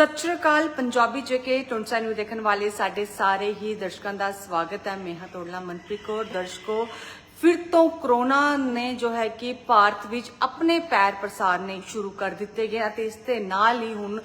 ਸਤਿ ਸ਼੍ਰੀ ਅਕਾਲ, ਪੰਜਾਬੀ ਜੇਕੇ ਟੁੰਸਾ ਨੂੰ ਦੇਖਣ ਵਾਲੇ ਸਾਡੇ ਸਾਰੇ ਹੀ ਦਰਸ਼ਕਾਂ ਦਾ ਸਵਾਗਤ ਹੈ। ਮੈਂ ਹਾਂ ਤੋੜਲਾ ਮਨਪ੍ਰੀਤ ਕੌਰ। ਦਰਸ਼ਕੋ, ਫਿਰ ਤੋਂ ਕਰੋਨਾ ਨੇ ਜੋ ਹੈ ਕਿ ਭਾਰਤ ਵਿੱਚ ਆਪਣੇ ਪੈਰ ਪਸਾਰਨੇ ਸ਼ੁਰੂ ਕਰ ਦਿੱਤੇ ਗਏ ਅਤੇ ਇਸ ਦੇ ਨਾਲ ਹੀ ਹੁਣ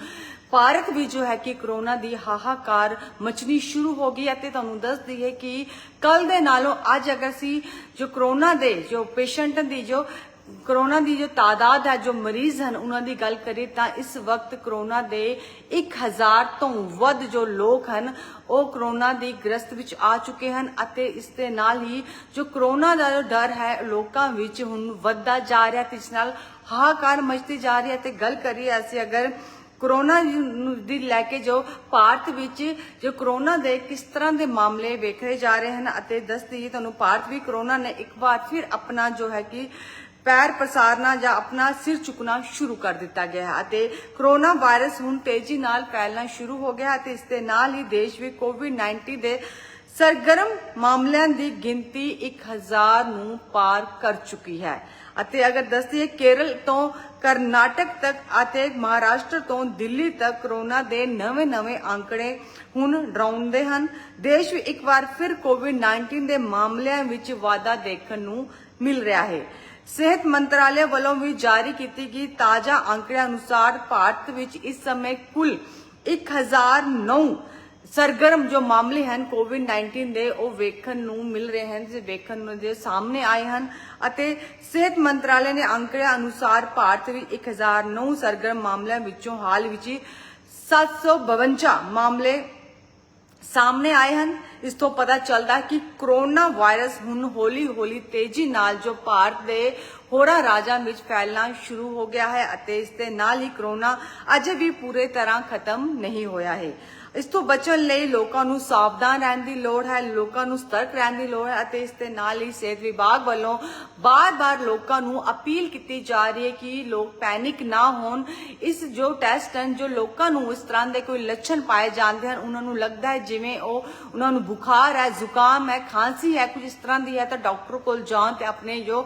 ਭਾਰਤ ਵੀ ਜੋ ਹੈ ਕਿ ਕਰੋਨਾ ਦੀ ਹਾਹਾਕਾਰ ਮਚਣੀ ਸ਼ੁਰੂ ਹੋ ਗਈ ਅਤੇ ਤੁਹਾਨੂੰ ਦੱਸ ਦਈਏ ਕਿ ਕੱਲ ਦੇ ਨਾਲੋਂ ਅੱਜ ਅਗਰ ਅਸੀਂ ਜੋ ਕਰੋਨਾ ਦੇ ਜੋ ਪੇਸ਼ੈਂਟ ਦੀ ਜੋ ਕਰੋਨਾ ਦੀ ਜੋ ਤਾਦਾਦ ਹੈ, ਜੋ ਮਰੀਜ਼ ਹਨ, ਉਹਨਾਂ ਦੀ ਗੱਲ ਕਰੀਏ ਤਾਂ ਇਸ ਵਕਤ ਕਰੋਨਾ ਦੇ 1000 ਤੋਂ ਵੱਧ ਜੋ ਲੋਕ ਹਨ, ਉਹ ਕਰੋਨਾ ਦੀ ਗ੍ਰਸਤ ਵਿੱਚ ਆ ਚੁੱਕੇ ਹਨ ਅਤੇ ਇਸ ਦੇ ਨਾਲ ਹੀ ਜੋ ਕਰੋਨਾ ਦਾ ਜੋ ਡਰ ਹੈ, ਲੋਕਾਂ ਵਿੱਚ ਹੁਣ ਵੱਧਦਾ ਜਾ ਰਿਹਾ ਤੇ ਇਸ ਨਾਲ ਹਾਹਾਕਾਰ ਮਚਦੀ ਜਾ ਰਹੀ ਹੈ ਤੇ ਗੱਲ ਕਰੀਏ ਅਸੀਂ ਅਗਰ ਕਰੋਨਾ ਦੀ ਲੈ ਕੇ ਜੋ ਭਾਰਤ ਵਿੱਚ ਜੋ ਕਰੋਨਾ ਦੇ ਕਿਸ ਤਰ੍ਹਾਂ ਦੇ ਮਾਮਲੇ ਵੇਖੇ ਜਾ ਰਹੇ ਹਨ ਅਤੇ ਦੱਸ ਦਈਏ ਤੁਹਾਨੂੰ ਭਾਰਤ ਵੀ ਕਰੋਨਾ ਨੇ ਇੱਕ ਵਾਰ ਫਿਰ ਆਪਣਾ ਜੋ ਹੈ ਕਿ ਪੈਰ ਪਸਾਰਨਾ ਜਾਂ ਆਪਣਾ ਸਿਰ ਚੁੱਕਣਾ ਸ਼ੁਰੂ ਕਰ ਦਿੱਤਾ ਗਿਆ ਹੈ ਅਤੇ ਕਰੋਨਾ ਵਾਇਰਸ ਹੁਣ ਤੇਜ਼ੀ ਨਾਲ ਫੈਲਣਾ ਸ਼ੁਰੂ ਹੋ ਗਿਆ ਹੈ ਅਤੇ ਇਸ ਦੇ ਨਾਲ ਹੀ ਦੇਸ਼ ਵਿੱਚ ਕੋਵਿਡ-19 ਦੇ ਸਰਗਰਮ ਮਾਮਲਿਆਂ ਦੀ ਗਿਣਤੀ 1000 ਨੂੰ ਪਾਰ ਕਰ ਚੁੱਕੀ ਹੈ। ਅਤੇ ਅਗਰ ਦੱਸੀਏ ਕੇਰਲ ਤੋਂ ਕਰਨਾਟਕ ਤੱਕ ਅਤੇ ਮਹਾਰਾਸ਼ਟਰ ਤੋਂ ਦਿੱਲੀ ਤੱਕ ਕਰੋਨਾ ਦੇ ਨਵੇਂ-ਨਵੇਂ ਅੰਕੜੇ ਹੁਣ ਡਰਾਉਂਦੇ ਹਨ। ਦੇਸ਼ ਵਿੱਚ ਇੱਕ ਵਾਰ ਫਿਰ ਕੋਵਿਡ-19 ਦੇ ਮਾਮਲਿਆਂ ਵਿੱਚ ਵਾਧਾ ਦੇਖਣ ਨੂੰ ਮਿਲ ਰਿਹਾ ਹੈ। ਸਿਹਤ ਮੰਤਰਾਲੇ ਵੱਲੋਂ ਵੀ ਜਾਰੀ ਕੀਤੀ ਗਈ ਤਾਜ਼ਾ ਅੰਕੜਿਆਂ ਅਨੁਸਾਰ ਭਾਰਤ ਵਿੱਚ ਇਸ ਸਮੇਂ ਕੁੱਲ 1009 ਸਰਗਰਮ ਜੋ ਮਾਮਲੇ ਹਨ ਕੋਵਿਡ-19 ਦੇ, ਉਹ ਵੇਖਣ ਨੂੰ ਮਿਲ ਰਹੇ ਹਨ ਜੇ ਵੇਖਣ ਨੂੰ ਦੇ ਸਾਹਮਣੇ ਆਏ ਹਨ। ਅਤੇ ਸਿਹਤ ਮੰਤਰਾਲੇ ਨੇ ਅੰਕੜਿਆਂ ਅਨੁਸਾਰ ਭਾਰਤ ਵਿੱਚ 1009 ਸਰਗਰਮ ਮਾਮਲਿਆਂ ਵਿੱਚੋਂ ਹਾਲ ਵਿੱਚ ਹੀ 752 ਮਾਮਲੇ ਸਾਹਮਣੇ ਆਏ ਹਨ। ਇਸ ਤੋਂ ਪਤਾ ਚੱਲਦਾ ਕਿ ਕਰੋਨਾ ਵਾਇਰਸ ਹੁਣ ਹੌਲੀ-ਹੌਲੀ ਤੇਜ਼ੀ ਨਾਲ ਜੋ ਭਾਰਤ ਦੇ ਹੋਰਾਂ ਰਾਜਾਂ ਵਿੱਚ ਫੈਲਣਾ ਸ਼ੁਰੂ ਹੋ ਗਿਆ ਹੈ ਅਤੇ ਇਸ ਦੇ ਨਾਲ ਹੀ ਕਰੋਨਾ ਅਜੇ ਵੀ ਪੂਰੇ ਤਰ੍ਹਾਂ ਖਤਮ ਨਹੀਂ ਹੋਇਆ ਹੈ। ਇਸ ਤੋਂ ਬਚਣ ਲਈ ਲੋਕਾਂ ਨੂੰ ਸਾਵਧਾਨ ਰਹਿਣ ਦੀ ਲੋੜ ਹੈ, ਲੋਕਾਂ ਨੂੰ ਸਤਰਕ ਰਹਿਣ ਦੀ ਲੋੜ ਹੈ ਅਤੇ ਇਸ ਦੇ ਨਾਲ ਹੀ ਸਿਹਤ ਵਿਭਾਗ ਵੱਲੋਂ ਬਾਰ-ਬਾਰ ਲੋਕਾਂ ਨੂੰ ਅਪੀਲ ਕੀਤੀ ਜਾ ਰਹੀ ਹੈ ਕਿ ਲੋਕ ਪੈਨਿਕ ਨਾ ਹੋਣ। ਇਸ ਜੋ ਟੈਸਟ ਹਨ, ਜੋ ਲੋਕਾਂ ਨੂੰ ਇਸ ਤਰ੍ਹਾਂ ਦੇ ਕੋਈ ਲੱਛਣ ਪਾਏ ਜਾਂਦੇ ਹਨ, ਉਹਨਾਂ ਨੂੰ ਲੱਗਦਾ ਹੈ ਜਿਵੇਂ ਉਹ ਉਹਨਾਂ ਨੂੰ ਬੁਖਾਰ ਹੈ, ਜ਼ੁਕਾਮ ਹੈ, ਖਾਂਸੀ ਹੈ, ਕੁਝ ਇਸ ਤਰ੍ਹਾਂ ਦੀ ਹੈ, ਤਾਂ ਡਾਕਟਰ ਕੋਲ ਜਾਣ ਤੇ ਆਪਣੇ ਜੋ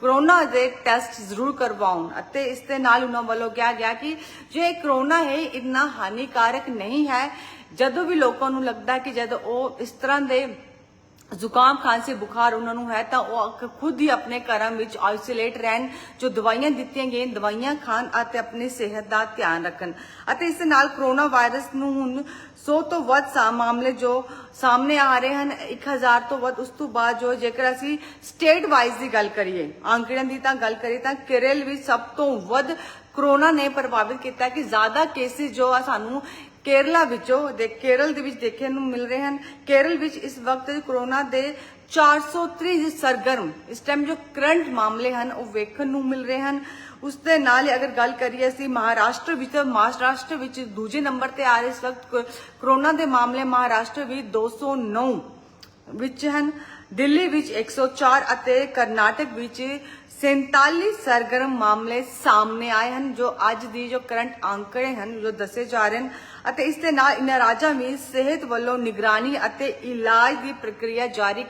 ਕਰੋਨਾ ਦੇ ਟੈਸਟ ਜ਼ਰੂਰ ਕਰਵਾਉਣ। ਅਤੇ ਇਸ ਦੇ ਨਾਲ ਉਹਨਾਂ ਵੱਲੋਂ ਕਿਹਾ ਗਿਆ ਕਿ ਜੇ ਕਰੋਨਾ ਹੈ, ਇੰਨਾ ਹਾਨੀਕਾਰਕ ਨਹੀਂ ਹੈ। ਜਦੋਂ ਵੀ ਲੋਕਾਂ ਨੂੰ ਲੱਗਦਾ ਕਿ ਜਦ ਉਹ ਇਸ ਤਰ੍ਹਾਂ ਦੇ ਜ਼ੁਕਾਮ ਖਾਂਸੀ ਬੁਖਾਰ ਉਹਨਾਂ ਨੂੰ ਹੈ, ਤਾਂ ਉਹ ਖੁਦ ਹੀ ਆਪਣੇ ਘਰਾਂ ਵਿੱਚ ਆਈਸੋਲੇਟ ਰਹਿਣ, ਜੋ ਦਵਾਈਆਂ ਦਿੱਤੀਆਂ ਗਈਆਂ, ਦਵਾਈਆਂ ਖਾਣ ਅਤੇ ਆਪਣੀ ਸਿਹਤ ਦਾ ਧਿਆਨ ਰੱਖਣ। ਅਤੇ ਇਸ ਨਾਲ ਕਰੋਨਾ ਵਾਇਰਸ ਨੂੰ ਹੁਣ 100 ਤੋਂ ਵੱਧ ਮਾਮਲੇ ਜੋ ਸਾਹਮਣੇ ਆ ਰਹੇ ਹਨ 1000 ਤੋਂ ਵੱਧ, ਉਸ ਤੋਂ ਬਾਅਦ ਜੋ ਜੇਕਰ ਅਸੀਂ ਸਟੇਟ ਵਾਈਜ਼ ਦੀ ਗੱਲ ਕਰੀਏ, ਅੰਕੜਿਆਂ ਦੀ ਤਾਂ ਗੱਲ ਕਰੀਏ, ਤਾਂ ਕੇਰਲ ਵਿੱਚ ਸਭ ਤੋਂ ਵੱਧ ਕਰੋਨਾ ਨੇ ਪ੍ਰਭਾਵਿਤ ਕੀਤਾ ਕਿ ਜ਼ਿਆਦਾ ਕੇਸਿਸ ਜੋ ਆ ਸਾਨੂੰ ਕੇਰਲਾ ਵਿੱਚੋਂ ਦੇ ਕੇਰਲ ਦੇ ਵਿੱਚ ਦੇਖਣ ਨੂੰ ਮਿਲ ਰਹੇ ਹਨ। ਕੇਰਲ ਵਿੱਚ ਇਸ ਵਕਤ ਕਰੋਨਾ ਦੇ 430 ਸਰਗਰਮ, ਇਸ ਟਾਈਮ ਜੋ ਕਰੰਟ ਮਾਮਲੇ ਹਨ, ਉਹ ਵੇਖਣ ਨੂੰ ਮਿਲ ਰਹੇ ਹਨ। ਉਸ ਦੇ ਨਾਲ ਅਗਰ ਗੱਲ ਕਰੀਏ ਅਸੀਂ ਮਹਾਰਾਸ਼ਟਰ ਵਿੱਚ, ਤਾਂ ਮਹਾਰਾਸ਼ਟਰ ਵਿੱਚ ਦੂਜੇ ਨੰਬਰ ਤੇ ਆ ਰਹੇ ਇਸ ਵਕਤ ਕੋ- ਕਰੋਨਾ ਦੇ ਮਾਮਲੇ ਮਹਾਰਾਸ਼ਟਰ ਵਿੱਚ 209 ਵਿੱਚ ਹਨ। ਦਿੱਲੀ ਵਿੱਚ 104 ਅਤੇ ਕਰਨਾਟਕ ਵਿੱਚ 47 ਸਰਗਰਮ ਮਾਮਲੇ ਸਾਹਮਣੇ ਆਏ ਹਨ, ਜੋ ਅੱਜ ਦੀ ਜੋ ਕਰੰਟ ਅੰਕੜੇ ਹਨ, ਜੋ ਦੱਸੇ ਜਾ ਰਹੇ ਹਨ ਅਤੇ ਇਸ ਦੇ ਨਾਲ ਇਨ੍ਹਾਂ ਰਾਜਾਂ ਵਿੱਚ ਸਿਹਤ ਵੱਲੋਂ ਨਿਗਰਾਨੀ ਅਤੇ ਇਲਾਜ ਦੀ ਪ੍ਰਕਿਰਿਆ ਜਾਰੀ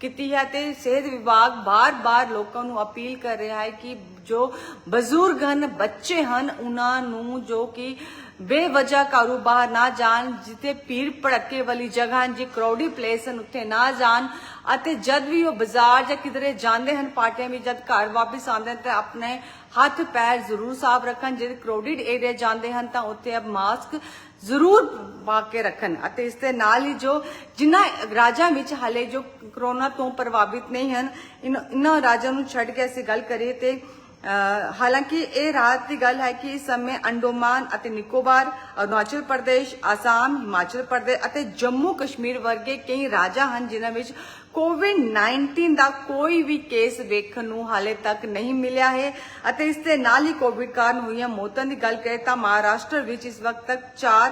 ਕੀਤੀ ਹੈ ਤੇ ਸਿਹਤ ਵਿਭਾਗ ਬਾਰ-ਬਾਰ ਲੋਕਾਂ ਨੂੰ ਅਪੀਲ ਕਰ ਰਿਹਾ ਹੈ ਕਿ ਜੋ ਬਜ਼ੁਰਗ ਹਨ, ਬੱਚੇ ਹਨ, ਉਹਨਾਂ ਨੂੰ ਜੋ ਕਿ ਬੇਵਜਾ ਘਰੋਂ ਬਾਹਰ ਨਾ ਜਾਣ, ਜਿੱਥੇ ਭੀੜ ਭੜੱਕੇ ਵਾਲੀ ਜਗ੍ਹਾ ਹਨ, ਜੀ ਕਰਾਊਡੀ ਪਲੇਸ ਹਨ, ਉੱਥੇ ਨਾ ਜਾਣ ਅਤੇ ਜਦ ਵੀ ਉਹ ਬਾਜ਼ਾਰ ਜਾਂ ਕਿਧਰੇ ਜਾਂਦੇ ਹਨ, ਪਾਰਟੀਆਂ ਵਿੱਚ ਜਦ ਘਰ ਵਾਪਸ ਆਉਂਦੇ ਹਨ ਤਾਂ ਆਪਣੇ ਹੱਥ ਪੈਰ ਜ਼ਰੂਰ ਸਾਫ਼ ਰੱਖਣ। ਜੇ ਕਰਾਊਡਡ ਏਰੀਆ ਜਾਂਦੇ ਹਨ ਤਾਂ ਉੱਥੇ ਅਬ ਮਾਸਕ ਜ਼ਰੂਰ ਪਾ ਕੇ ਰੱਖਣ ਅਤੇ ਇਸ ਦੇ ਨਾਲ ਹੀ ਜੋ ਜਿਨ੍ਹਾਂ ਰਾਜਾਂ ਵਿੱਚ ਹਾਲੇ ਜੋ ਕਰੋਨਾ ਤੋਂ ਪ੍ਰਭਾਵਿਤ ਨਹੀਂ ਹਨ, ਇਨ- ਇਨ੍ਹਾਂ ਰਾਜਾਂ ਨੂੰ ਛੱਡ ਕੇ ਅਸੀਂ ਗੱਲ ਕਰੀਏ ਤੇ ਹਾਲਾਂਕਿ ਇਹ ਰਾਹਤ ਦੀ ਗੱਲ ਹੈ ਕਿ ਇਸ ਸਮੇਂ ਅੰਡੋਮਾਨ ਅਤੇ ਨਿਕੋਬਾਰ, ਅਰੁਣਾਚਲ ਪ੍ਰਦੇਸ਼, ਆਸਾਮ, ਹਿਮਾਚਲ ਪ੍ਰਦੇਸ਼ ਅਤੇ ਜੰਮੂ ਕਸ਼ਮੀਰ ਵਰਗੇ ਕਈ ਰਾਜਾਂ ਹਨ ਜਿਨ੍ਹਾਂ ਵਿੱਚ ਕੋਵਿਡ-19 ਦਾ ਕੋਈ ਵੀ ਕੇਸ ਵੇਖਣ ਨੂੰ ਹਾਲੇ ਤੱਕ ਨਹੀਂ ਮਿਲਿਆ ਹੈ ਅਤੇ ਇਸ ਦੇ ਨਾਲ ਹੀ ਕੋਵਿਡ ਕਾਰਨ ਹੋਈਆਂ ਮੌਤਾਂ ਦੀ ਗੱਲ ਕਰੇ ਤਾਂ ਮਹਾਰਾਸ਼ਟਰ ਵਿੱਚ ਇਸ ਵਕਤ ਤੱਕ 4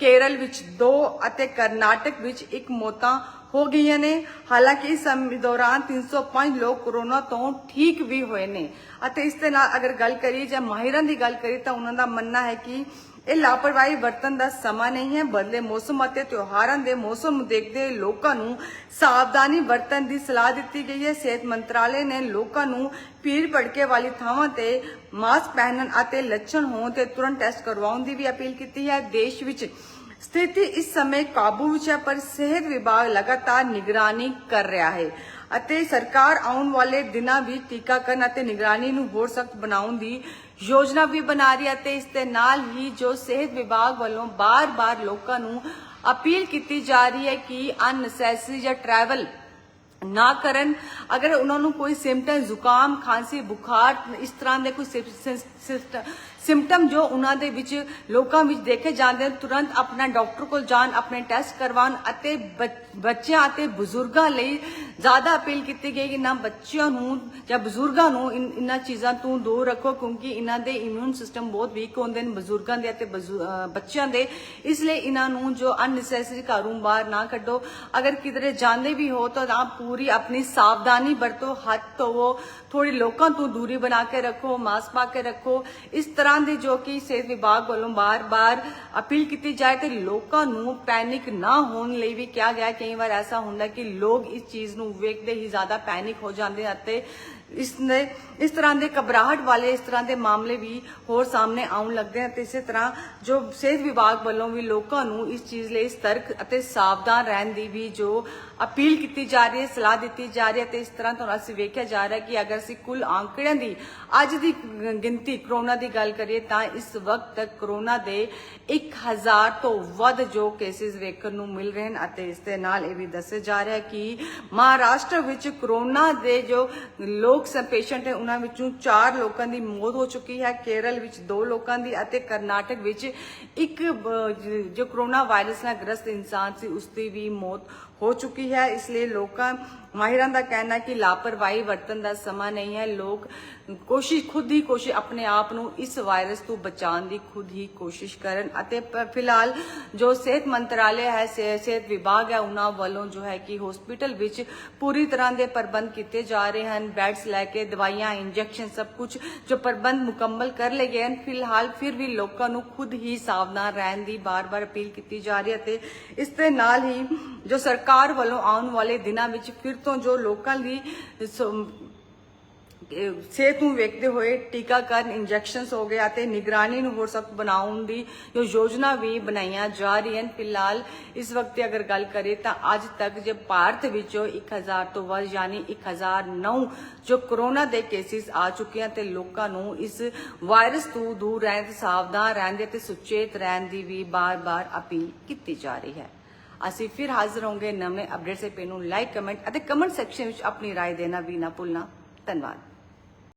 ਕੇਰਲ ਵਿੱਚ 2 ਅਤੇ ਕਰਨਾਟਕ ਵਿੱਚ ਇੱਕ ਮੌਤਾਂ ਹੋ ਗਈਆਂ ਨੇ ਹਾਲਾਂਕਿ ਇਸ ਸਮੇਂ ਦੌਰਾਨ 305 ਲੋਕ ਕੋਰੋਨਾ ਤੋਂ ਠੀਕ ਵੀ ਹੋਏ ਨੇ ਅਤੇ ਇਸ ਦੇ ਨਾਲ ਅਗਰ ਗੱਲ ਕਰੀ ਜਾਂ ਮਾਹਿਰਾਂ ਦੀ ਗੱਲ ਕਰੀਏ ਤਾਂ ਉਹਨਾਂ ਦਾ ਮੰਨਣਾ ਹੈ ਕਿ ਇਹ ਲਾਪਰਵਾਹੀ ਵਰਤਨ ਦਾ ਸਮਾਂ ਨਹੀਂ ਹੈ ਬਦਲੇ ਮੌਸਮ ਅਤੇ ਤਿਉਹਾਰਾਂ ਦੇ ਮੌਸਮ ਨੂੰ ਦੇਖਦੇ ਲੋਕਾਂ ਨੂੰ ਸਾਵਧਾਨੀ ਵਰਤਨ ਦੀ ਸਲਾਹ ਦਿੱਤੀ ਗਈ ਹੈ ਸਿਹਤ ਮੰਤਰਾਲੇ ਨੇ ਲੋਕਾਂ ਨੂੰ ਭੀੜ ਭੜਕੇ ਵਾਲੀ ਥਾਵਾਂ ਤੇ ਮਾਸਕ ਪਹਿਨਣ ਅਤੇ ਲੱਛਣ ਹੋਣ ਤੇ ਤੁਰੰਤ ਟੈਸਟ ਕਰਵਾਉਣ ਦੀ ਵੀ ਅਪੀਲ ਕੀਤੀ ਹੈ ਦੇਸ਼ ਵਿੱਚ ਸਥਿਤੀ ਇਸ ਸਮੇਂ ਕਾਬੂ ਵਿੱਚ ਹੈ ਪਰ ਸਿਹਤ ਵਿਭਾਗ ਲਗਾਤਾਰ ਨਿਗਰਾਨੀ ਕਰ ਰਿਹਾ ਹੈ ਅਤੇ ਸਰਕਾਰ ਆਉਣ ਵਾਲੇ ਦਿਨਾਂ ਵਿੱਚ ਟੀਕਾਕਰਨ ਅਤੇ ਨਿਗਰਾਨੀ ਨੂੰ ਹੋਰ ਸਖਤ ਬਣਾਉਣ ਦੀ ਯੋਜਨਾ ਵੀ ਬਣਾ ਰਹੀ ਹੈ ਤੇ ਇਸ ਦੇ ਨਾਲ ਹੀ ਜੋ ਸਿਹਤ ਵਿਭਾਗ ਵੱਲੋਂ ਬਾਰ-ਬਾਰ ਲੋਕਾਂ ਨੂੰ ਅਪੀਲ ਕੀਤੀ ਜਾ ਰਹੀ ਹੈ ਕਿ ਅਨਨੈਸੈਸਰੀ ਜਾਂ ਟਰੈਵਲ ਨਾ ਕਰਨ। ਅਗਰ ਉਹਨਾਂ ਨੂੰ ਕੋਈ ਸਿੰਪਟਮ ਜ਼ੁਕਾਮ, ਖਾਂਸੀ, ਬੁਖਾਰ, ਇਸ ਤਰ੍ਹਾਂ ਦੇ ਕੋਈ ਸਿੰਪਟਮ ਜੋ ਉਹਨਾਂ ਦੇ ਵਿੱਚ, ਲੋਕਾਂ ਵਿੱਚ ਦੇਖੇ ਜਾਂਦੇ ਹਨ, ਤੁਰੰਤ ਆਪਣਾ ਡਾਕਟਰ ਕੋਲ ਜਾਣ, ਆਪਣੇ ਟੈਸਟ ਕਰਵਾਉਣ ਅਤੇ ਬੱਚਿਆਂ ਅਤੇ ਬਜ਼ੁਰਗਾਂ ਲਈ ਜ਼ਿਆਦਾ ਅਪੀਲ ਕੀਤੀ ਗਈ ਕਿ ਨਾ ਬੱਚਿਆਂ ਨੂੰ ਜਾਂ ਬਜ਼ੁਰਗਾਂ ਨੂੰ ਇਨ- ਇਹਨਾਂ ਚੀਜ਼ਾਂ ਤੋਂ ਦੂਰ ਰੱਖੋ ਕਿਉਂਕਿ ਇਹਨਾਂ ਦੇ ਇਮਿਊਨ ਸਿਸਟਮ ਬਹੁਤ ਵੀਕ ਹੁੰਦੇ ਨੇ, ਬਜ਼ੁਰਗਾਂ ਦੇ ਅਤੇ ਬੱਚਿਆਂ ਦੇ। ਇਸ ਲਈ ਇਹਨਾਂ ਨੂੰ ਜੋ ਅਨਨੈਸੈਸਰੀ ਘਰੋਂ ਬਾਹਰ ਨਾ ਕੱਢੋ। ਅਗਰ ਕਿਧਰੇ ਜਾਂਦੇ ਵੀ ਹੋ ਤਾਂ ਆਪ ਪੂਰੀ ਆਪਣੀ ਸਾਵਧਾਨੀ ਵਰਤੋ, ਹੱਥ ਧੋਵੋ ਥੋੜੀ ਲੋਕਾਂ ਤੋਂ ਦੂਰੀ ਬਣਾ ਕੇ ਰੱਖੋ, ਮਾਸਕ ਪਾ ਕੇ ਰੱਖੋ। ਇਸ ਤਰ੍ਹਾਂ ਦੀ ਜੋ ਕਿ ਸਿਹਤ ਵਿਭਾਗ ਵੱਲੋਂ ਬਾਰ-ਬਾਰ ਅਪੀਲ ਕੀਤੀ ਜਾਏ ਤੇ ਲੋਕਾਂ ਨੂੰ ਪੈਨਿਕ ਨਾ ਹੋਣ ਲਈ ਵੀ ਕਿਹਾ ਗਿਆ ਕਈ ਵਾਰ ਐਸਾ ਹੁੰਦਾ ਕਿ ਲੋਕ ਇਸ ਚੀਜ਼ ਨੂੰ ਵੇਖਦੇ ਹੀ ਜ਼ਿਆਦਾ ਪੈਨਿਕ ਹੋ ਜਾਂਦੇ ਅਤੇ ਇਸ ਨੇ ਇਸ ਤਰ੍ਹਾਂ ਦੇ ਘਬਰਾਹਟ ਵਾਲੇ, ਇਸ ਤਰ੍ਹਾਂ ਦੇ ਮਾਮਲੇ ਵੀ ਹੋਰ ਸਾਹਮਣੇ ਆਉਣ ਲੱਗਦੇ ਹਨ ਤੇ ਇਸੇ ਤਰ੍ਹਾਂ ਜੋ ਸਿਹਤ ਵਿਭਾਗ ਵੱਲੋਂ ਵੀ ਲੋਕਾਂ ਨੂੰ ਇਸ ਚੀਜ਼ ਲਈ ਸਤਰਕ ਅਤੇ ਸਾਵਧਾਨ ਰਹਿਣ ਦੀ ਵੀ ਜੋ ਅਪੀਲ ਕੀਤੀ ਜਾ ਰਹੀ ਹੈ, ਸਲਾਹ ਦਿੱਤੀ ਜਾ ਰਹੀ ਹੈ ਤੇ ਇਸ ਤਰ੍ਹਾਂ ਤੋਂ ਅਸੀਂ ਵੇਖਿਆ ਜਾ ਰਿਹਾ ਕਿ ਅਗਰ ਅਸੀਂ ਕੁੱਲ ਆંકੜਿਆਂ ਦੀ, ਅੱਜ ਦੀ ਗਿਣਤੀ ਕਰੋਨਾ ਦੀ ਗੱਲ ਕਰੀਏ ਤਾਂ ਇਸ ਵਕਤ ਤੱਕ ਕਰੋਨਾ ਦੇ 1000 ਤੋਂ ਵੱਧ ਜੋ ਕੇਸਿਸ ਵੇਖਣ ਨੂੰ ਮਿਲ ਰਹੇ ਹਨ ਅਤੇ ਇਸ ਦੇ ਨਾਲ ਇਹ ਵੀ ਦੱਸਿਆ ਜਾ ਰਿਹਾ ਹੈ ਕਿ ਮਹਾਰਾਸ਼ਟਰ ਵਿੱਚ ਕਰੋਨਾ ਦੇ ਜੋ ਲੋਕ ਪੇਸ਼ੈਂਟ ਹੈ, ਉਹਨਾਂ ਵਿੱਚੋਂ 4 ਲੋਕਾਂ ਦੀ ਮੌਤ ਹੋ ਚੁੱਕੀ ਹੈ, ਕੇਰਲ ਵਿੱਚ 2 ਲੋਕਾਂ ਦੀ ਅਤੇ ਕਰਨਾਟਕ ਵਿੱਚ ਇੱਕ ਜੋ ਕਰੋਨਾ ਵਾਇਰਸ ਨਾਲ ਗ੍ਰਸਤ ਇਨਸਾਨ ਸੀ, ਉਸ ਦੀ ਵੀ ਮੌਤ ਹੋ ਚੁੱਕੀ ਹੈ, ਇਸ ਲਈ ਲੋਕਾਂ, ਮਾਹਿਰਾਂ ਦਾ ਕਹਿਣਾ ਕਿ ਲਾਪਰਵਾਹੀ ਵਰਤਣ ਦਾ ਸਮਾਂ ਨਹੀਂ ਹੈ। ਲੋਕ ਕੋਸ਼ਿਸ਼, ਖੁਦ ਹੀ ਕੋਸ਼ਿਸ਼ ਆਪਣੇ ਆਪ ਨੂੰ ਇਸ ਵਾਇਰਸ ਤੋਂ ਬਚਾਉਣ ਦੀ ਖੁਦ ਹੀ ਕੋਸ਼ਿਸ਼ ਕਰਨ ਅਤੇ ਫਿਲਹਾਲ ਜੋ ਸਿਹਤ ਮੰਤਰਾਲੇ ਹੈ ਸਿਹਤ ਵਿਭਾਗ ਹੈ, ਉਹਨਾਂ ਵੱਲੋਂ ਜੋ ਹੈ ਕਿ ਹਸਪੀਟਲ ਵਿੱਚ ਪੂਰੀ ਤਰ੍ਹਾਂ ਦੇ ਪ੍ਰਬੰਧ ਕੀਤੇ ਜਾ ਰਹੇ ਹਨ। ਬੈਡਸ ਲੈ ਕੇ, ਦਵਾਈਆਂ, ਇੰਜੈਕਸ਼ਨ, ਸਭ ਕੁਝ ਜੋ ਪ੍ਰਬੰਧ ਮੁਕੰਮਲ ਕਰ ਲਏ ਗਏ ਹਨ। ਫਿਲਹਾਲ ਫਿਰ ਵੀ ਲੋਕਾਂ ਨੂੰ ਖੁਦ ਹੀ ਸਾਵਧਾਨ ਰਹਿਣ ਦੀ ਬਾਰ-ਬਾਰ ਅਪੀਲ ਕੀਤੀ ਜਾ ਰਹੀ ਹੈ ਤੇ ਇਸ ਦੇ ਨਾਲ ਹੀ ਜੋ ਸਰਕਾਰ ਸਰਕਾਰ ਵੱਲੋਂ ਆਉਣ ਵਾਲੇ ਦਿਨਾਂ ਵਿੱਚ ਫਿਰ ਤੋਂ ਜੋ ਲੋਕਾਂ ਦੀ ਸਿਹਤ ਨੂੰ ਵੇਖਦੇ ਹੋਏ ਟੀਕਾਕਰਨ ਇੰਜੈਕਸ਼ਨਸ ਹੋ ਗਏ ਅਤੇ ਨਿਗਰਾਨੀ ਨੂੰ ਹੋਰ ਸਖਤ ਬਣਾਉਣ ਦੀ ਜੋ ਯੋਜਨਾ ਵੀ ਬਣਾਈਆਂ ਜਾ ਰਹੀਆਂ ਹਨ। ਫਿਲਹਾਲ ਇਸ ਵਕਤ ਅਗਰ ਗੱਲ ਕਰੇ ਤਾਂ ਅੱਜ ਤੱਕ ਜੇ ਭਾਰਤ ਵਿੱਚੋਂ 1000 ਤੋਂ ਵੱਧ ਯਾਨੀ 1009 ਜੋ ਕਰੋਨਾ ਦੇ ਕੇਸਿਸ ਆ ਚੁੱਕੇ ਹਨ ਤੇ ਲੋਕਾਂ ਨੂੰ ਇਸ ਵਾਇਰਸ ਤੋਂ ਦੂਰ ਰਹਿਣ ਤੇ ਸਾਵਧਾਨ ਰਹਿਣ ਦੇ ਤੇ ਸੁਚੇਤ ਰਹਿਣ ਦੀ ਵੀ ਬਾਰ-ਬਾਰ ਅਪੀਲ ਕੀਤੀ ਜਾ ਰਹੀ ਹੈ। ਅਸੀਂ ਫਿਰ ਹਾਜ਼ਰ ਹੋਵਾਂਗੇ ਨਵੇਂ ਅਪਡੇਟਸ ਤੇ ਨੂੰ ਲਾਈਕ ਕਮੈਂਟ ਅਤੇ ਕਮੈਂਟ ਸੈਕਸ਼ਨ ਵਿੱਚ ਆਪਣੀ رائے ਦੇਣਾ ਵੀ ਨਾ ਭੁੱਲਣਾ ਧੰਨਵਾਦ